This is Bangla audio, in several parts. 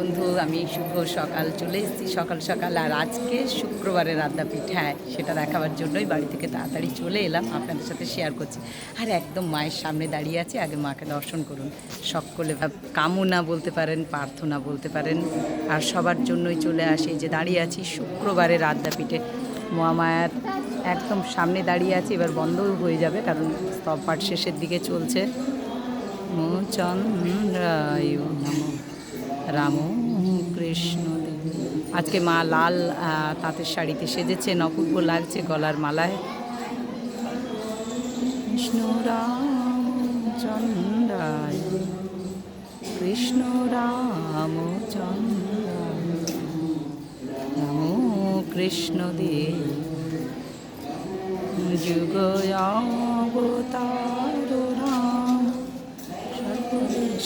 বন্ধু, আমি শুভ সকাল চলে এসেছি। সকাল সকাল আর আজকে শুক্রবারের আদ্যাপীঠ হ্যাঁ সেটা দেখাবার জন্যই বাড়ি থেকে তাড়াতাড়ি চলে এলাম, আপনাদের সাথে শেয়ার করছি। আর একদম মায়ের সামনে দাঁড়িয়ে আছে, আগে মাকে দর্শন করুন। সকলে কামনা বলতে পারেন, প্রার্থনা বলতে পারেন। আর সবার জন্যই চলে আসি যে দাঁড়িয়ে আছি শুক্রবারের আদ্যাপীঠে। মহামায়ার একদম সামনে দাঁড়িয়ে আছি, এবার বন্ধও হয়ে যাবে, কারণ স্তব পাঠ শেষের দিকে চলছে। চন্দ্রায় নম রাম কৃষ্ণ। আজকে মা লাল তাঁতের শাড়িতে সেজেছে অপূর্ব লাগছে গলার মালায়। কৃষ্ণ রাম চন্দ্রায়, কৃষ্ণ রাম চন্দ্রায়, রাম কৃষ্ণ দেব। যুগ অবতার রাম।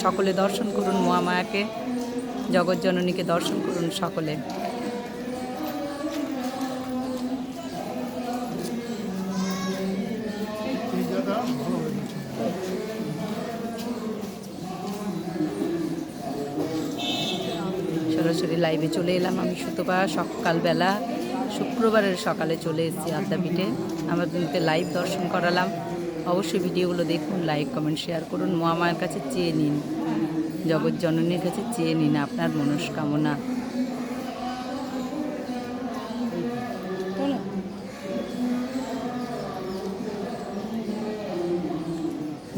সকলে দর্শন করুন মহামায়াকে। জগৎজননীকে দর্শন করুন সকলে। সরাসরি লাইভে চলে এলাম আমি সুতপা। সকালবেলা, শুক্রবারের সকালে চলে এসেছি আদ্যাপীঠে আমাদেরকে লাইভ দর্শন করালাম। অবশ্যই ভিডিওগুলো দেখুন লাইক কমেন্ট শেয়ার করুন। মহামায়ের কাছে চেয়ে নিন। জগৎ জননীর কাছে চেয়ে নিন আপনার মনস্কামনা।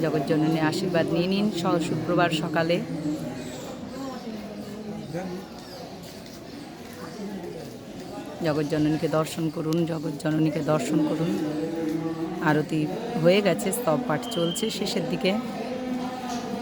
জগৎ জননী আশীর্বাদ নিয়ে নিন শুক্রবার সকালে। জগৎ জননীকে দর্শন করুন, জগৎ জননীকে দর্শন করুন। আরতি হয়ে গেছে, স্তব পাঠ চলছে শেষের দিকে।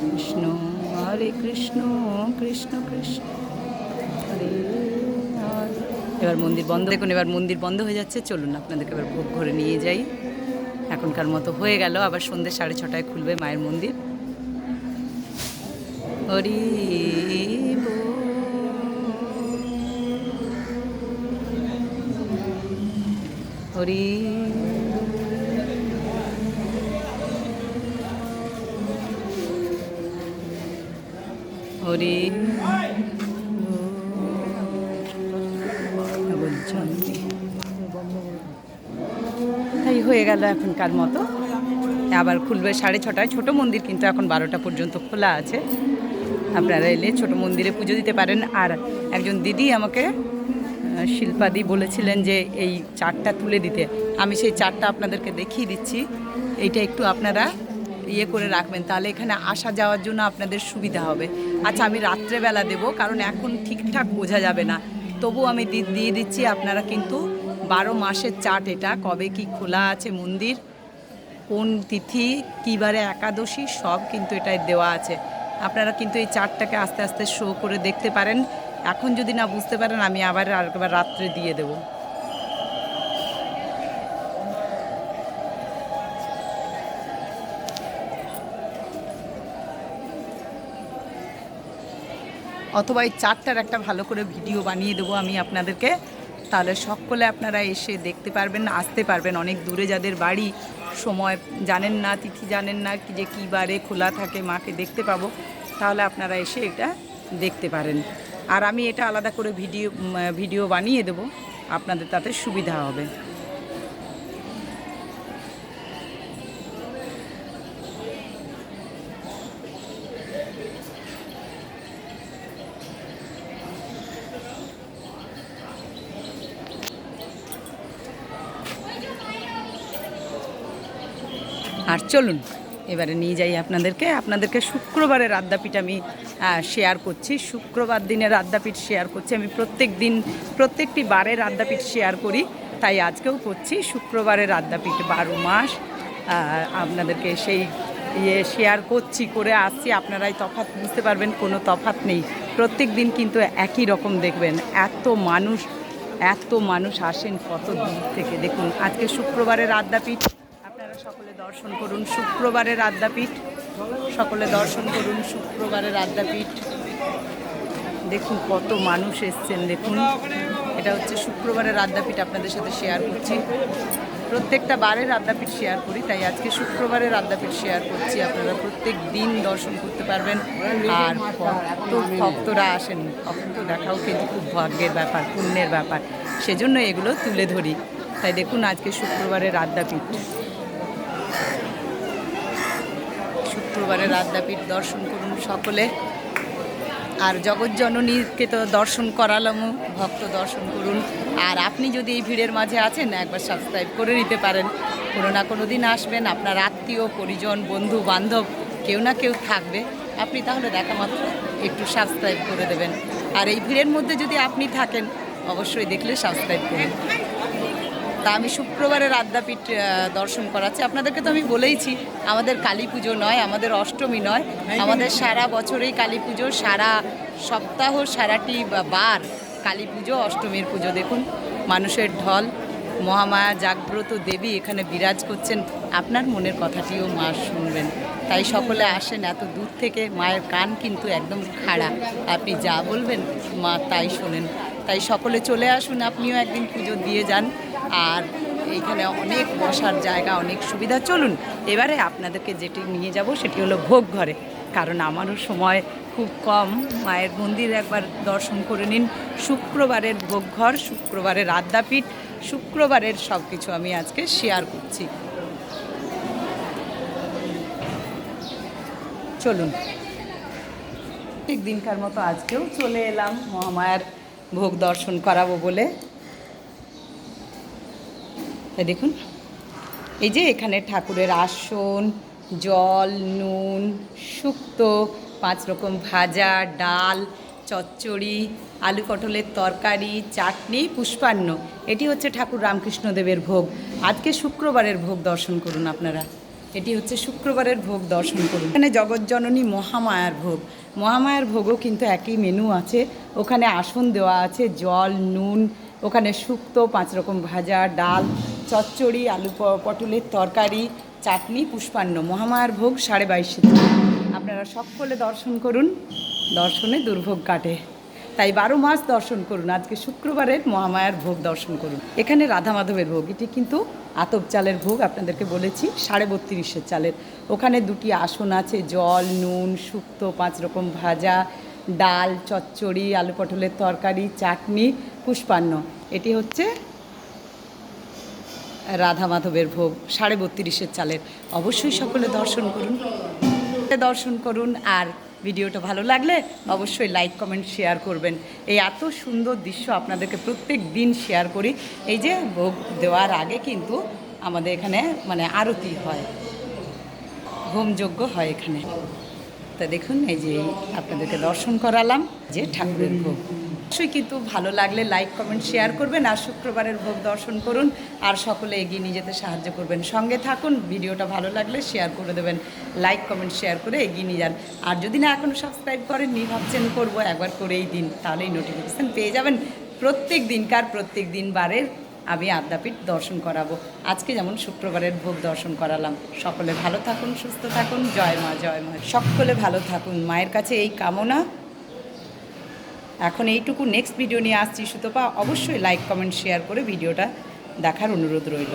কৃষ্ণ, হরে কৃষ্ণ কৃষ্ণ কৃষ্ণ। হরে। এবার মন্দির বন্ধ, দেখুন এবার মন্দির বন্ধ হয়ে যাচ্ছে, চলুন আপনাদেরকে এবার ভোগ ঘরে নিয়ে যাই। এখনকার মতো হয়ে গেল, আবার সন্ধ্যে সাড়ে ছটায় খুলবে মায়ের মন্দির। হরি হরি হরি তাই হয়ে গেল এখনকার মতো। আবার খুলবে সাড়ে ছটায়। ছোট মন্দির কিন্তু এখন বারোটা পর্যন্ত খোলা আছে। আপনারা এলে ছোট মন্দিরে পুজো দিতে পারেন। আর একজন দিদি আমাকে শিল্পাদি বলেছিলেন যে এই চারটা তুলে দিতে। আমি সেই চারটা আপনাদেরকে দেখিয়ে দিচ্ছি। এইটা একটু আপনারা ইয়ে করে রাখবেন, তাহলে এখানে আসা যাওয়ার জন্য আপনাদের সুবিধা হবে। আচ্ছা আমি রাত্রেবেলা দেবো, কারণ এখন ঠিকঠাক বোঝা যাবে না। তবু আমি দিয়ে দিচ্ছি আপনারা কিন্তু বারো মাসের চার্ট এটা, কবে কি খোলা আছে মন্দির, কোন তিথি, কী বারে একাদশী, সব কিন্তু এটাই দেওয়া আছে। আপনারা কিন্তু এই চার্টটাকে আস্তে আস্তে শো করে দেখতে পারেন। এখন যদি না বুঝতে পারেন, আমি আবার আরেকবার রাত্রে দিয়ে দেবো। অথবা এই চারটার একটা ভালো করে ভিডিও বানিয়ে দেবো আমি আপনাদেরকে। তাহলে সকলে আপনারা এসে দেখতে পারবেন, আসতে পারবেন। অনেক দূরে যাদের বাড়ি, সময় জানেন না, তিথি জানেন না কি যে কী বারে খোলা থাকে, মাকে দেখতে পাবো। তাহলে আপনারা এসে এটা দেখতে পারেন। আর আমি এটা আলাদা করে ভিডিও ভিডিও বানিয়ে দেবো। আপনাদের তাতে সুবিধা হবে। আর চলুন, এবারে নিয়ে যাই আপনাদেরকে। আপনাদেরকে শুক্রবারের আদ্যাপীঠ আমি শেয়ার করছি। শুক্রবার দিনের আদ্যাপীঠ শেয়ার করছি। আমি প্রত্যেক দিন, প্রত্যেকটি বারের আদ্যাপীঠ শেয়ার করি। তাই আজকেও করছি শুক্রবারের আদ্যাপীঠ বারো মাস। আপনাদেরকে সেই ইয়ে শেয়ার করছি, করে আসছি। আপনারাই তফাৎ বুঝতে পারবেন, কোনো তফাৎ নেই। প্রত্যেক দিন কিন্তু একই রকম দেখবেন। এত মানুষ এত মানুষ আসেন কত দূর থেকে। দেখুন, আজকে শুক্রবারের আদ্যাপীঠ আপনারা সকলে দর্শন করুন। শুক্রবারের আদ্যাপীঠ। সকলে দর্শন করুন শুক্রবারের আদ্যাপীঠ। দেখুন কত মানুষ এসছেন, দেখুন। এটা হচ্ছে শুক্রবারের আদ্যাপীঠ আপনাদের সাথে শেয়ার করছি। প্রত্যেকটা বারের আদ্যাপীঠ শেয়ার করি, তাই আজকে শুক্রবারের আদ্যাপীঠ শেয়ার করছি। আপনারা প্রত্যেক দিন দর্শন করতে পারবেন। আর কত ভক্তরা আসেন। ভক্ত দেখাও কিন্তু খুব ভাগ্যের ব্যাপার, পুণ্যের ব্যাপার। সেজন্য এগুলো তুলে ধরি। তাই দেখুন আজকে শুক্রবারের আদ্যাপীঠ। শুক্রবারের আদ্যাপীঠ দর্শন করুন সকলে। আর জগৎজননীকে তো দর্শন করালামও, ভক্ত দর্শন করুন। আর আপনি যদি এই ভিড়ের মাঝে আছেন, একবার সাবস্ক্রাইব করে নিতে পারেন। কোনো না কোনো দিন আসবেন, আপনার আত্মীয়, পরিজন, বন্ধু, বান্ধব, কেউ না কেউ থাকবে। আপনি তাহলে দেখা মাত্র একটু সাবস্ক্রাইব করে দেবেন। আর এই ভিড়ের মধ্যে যদি আপনি থাকেন, অবশ্যই দেখলে সাবস্ক্রাইব করুন। তা আমি শুক্রবারের আদ্যাপীঠ দর্শন করাচ্ছি। আপনাদেরকে তো আমি বলেইছি, আমাদের কালী পুজো নয়, আমাদের অষ্টমী নয়। আমাদের সারা বছরেই কালী পুজো, সারা সপ্তাহ, সারাটি বার কালী পুজো, অষ্টমীর পুজো। দেখুন, মানুষের ঢল, মহামায়া, জাগ্রত দেবী এখানে বিরাজ করছেন। আপনার মনের কথাটিও মা শুনবেন। তাই সকলে আসেন, এত দূর থেকে মায়ের কান কিন্তু একদম খাড়া। আপনি যা বলবেন, মা তাই শোনেন। তাই সকলে চলে আসুন, আপনিও একদিন পুজো দিয়ে যান। আর এইখানে অনেক বসার জায়গা, অনেক সুবিধা। চলুন, এবারে আপনাদেরকে যেটি নিয়ে যাব সেটি হলো ভোগ ঘরে। কারণ আমারও সময় খুব কম। মায়ের মন্দির একবার দর্শন করে নিন। শুক্রবারের ভোগ ঘর, শুক্রবারের আদ্যাপীঠ, শুক্রবারের সব কিছু আমি আজকে শেয়ার করছি। চলুন, ঠিক দিনকার মতো আজকেও চলে এলাম মহামায়ার ভোগ দর্শন করাবো বলে। দেখুন, এই যে এখানে ঠাকুরের আসন, জল, নুন, শুক্তো, পাঁচ রকম ভাজা, ডাল, চচ্চড়ি, আলু পটলের তরকারি, চাটনি, পুষ্পান্ন। এটি হচ্ছে ঠাকুর রামকৃষ্ণদেবের ভোগ। আজকে শুক্রবারের ভোগ দর্শন করুন আপনারা। এটি হচ্ছে শুক্রবারের ভোগ দর্শন করুন। এখানে জগৎজননী মহামায়ার ভোগ। মহামায়ার ভোগও কিন্তু একই মেনু আছে। ওখানে আসন দেওয়া আছে, জল, নুন, ওখানে শুক্তো, পাঁচ রকম ভাজা, ডাল, চচ্চড়ি, আলু পটলের তরকারি, চাটনি, পুষ্পান্ন। মহামায়ার ভোগ সাড়ে বাইশে আপনারা সকলে দর্শন করুন। দর্শনে দুর্ভোগ কাটে। তাই বারো মাস দর্শন করুন। আজকে শুক্রবারের মহামায়ার ভোগ দর্শন করুন। এখানে রাধা মাধবের ভোগ। এটি কিন্তু আতপ চালের ভোগ আপনাদেরকে বলেছি, সাড়ে বত্রিশের চালের। ওখানে দুটি আসন আছে, জল, নুন শুক্তো পাঁচ রকম ভাজা, ডাল, চচ্চড়ি, আলু পটলের তরকারি, চাটনি, পুষ্পান্ন। এটি হচ্ছে রাধা মাধবের ভোগ, সাড়ে বত্রিশের চালের। অবশ্যই সকলে দর্শন করুন। দর্শন করুন আর ভিডিওটা ভালো লাগলে অবশ্যই লাইক, কমেন্ট, শেয়ার করবেন। এই এত সুন্দর দৃশ্য আপনাদেরকে প্রত্যেক দিন শেয়ার করি। এই যে ভোগ দেওয়ার আগে কিন্তু আমাদের এখানে মানে আরতি হয়। হোমযজ্ঞ হয় এখানে। তা দেখুন, এই যে আপনাদেরকে দর্শন করালাম যে ঠাকুরের ভোগ। অবশ্যই কিন্তু ভালো লাগলে লাইক কমেন্ট শেয়ার করবেন আর শুক্রবারের ভোগ দর্শন করুন আর সকলে এগিয়ে নিয়ে যেতে সাহায্য করবেন। সঙ্গে থাকুন, ভিডিওটা ভালো লাগলে শেয়ার করে দেবেন লাইক কমেন্ট শেয়ার করে এগিয়ে নিয়ে যান। আর যদি না এখনও সাবস্ক্রাইব করেননি, ভাবছেন করব একবার করেই দিন, তাহলেই নোটিফিকেশান পেয়ে যাবেন। প্রত্যেক দিনকার প্রত্যেক দিন বারের আমি আদ্যাপীঠ দর্শন করাবো। আজকে যেমন শুক্রবারের ভোগ দর্শন করালাম, সকলে ভালো থাকুন, সুস্থ থাকুন, জয় মা জয় মা। সকলে ভালো থাকুন, মায়ের কাছে এই কামনা। এখন এইটুকু নেক্সট ভিডিও নিয়ে আসছি সুতপা, অবশ্যই লাইক কমেন্ট শেয়ার করে ভিডিওটা দেখার অনুরোধ রইল।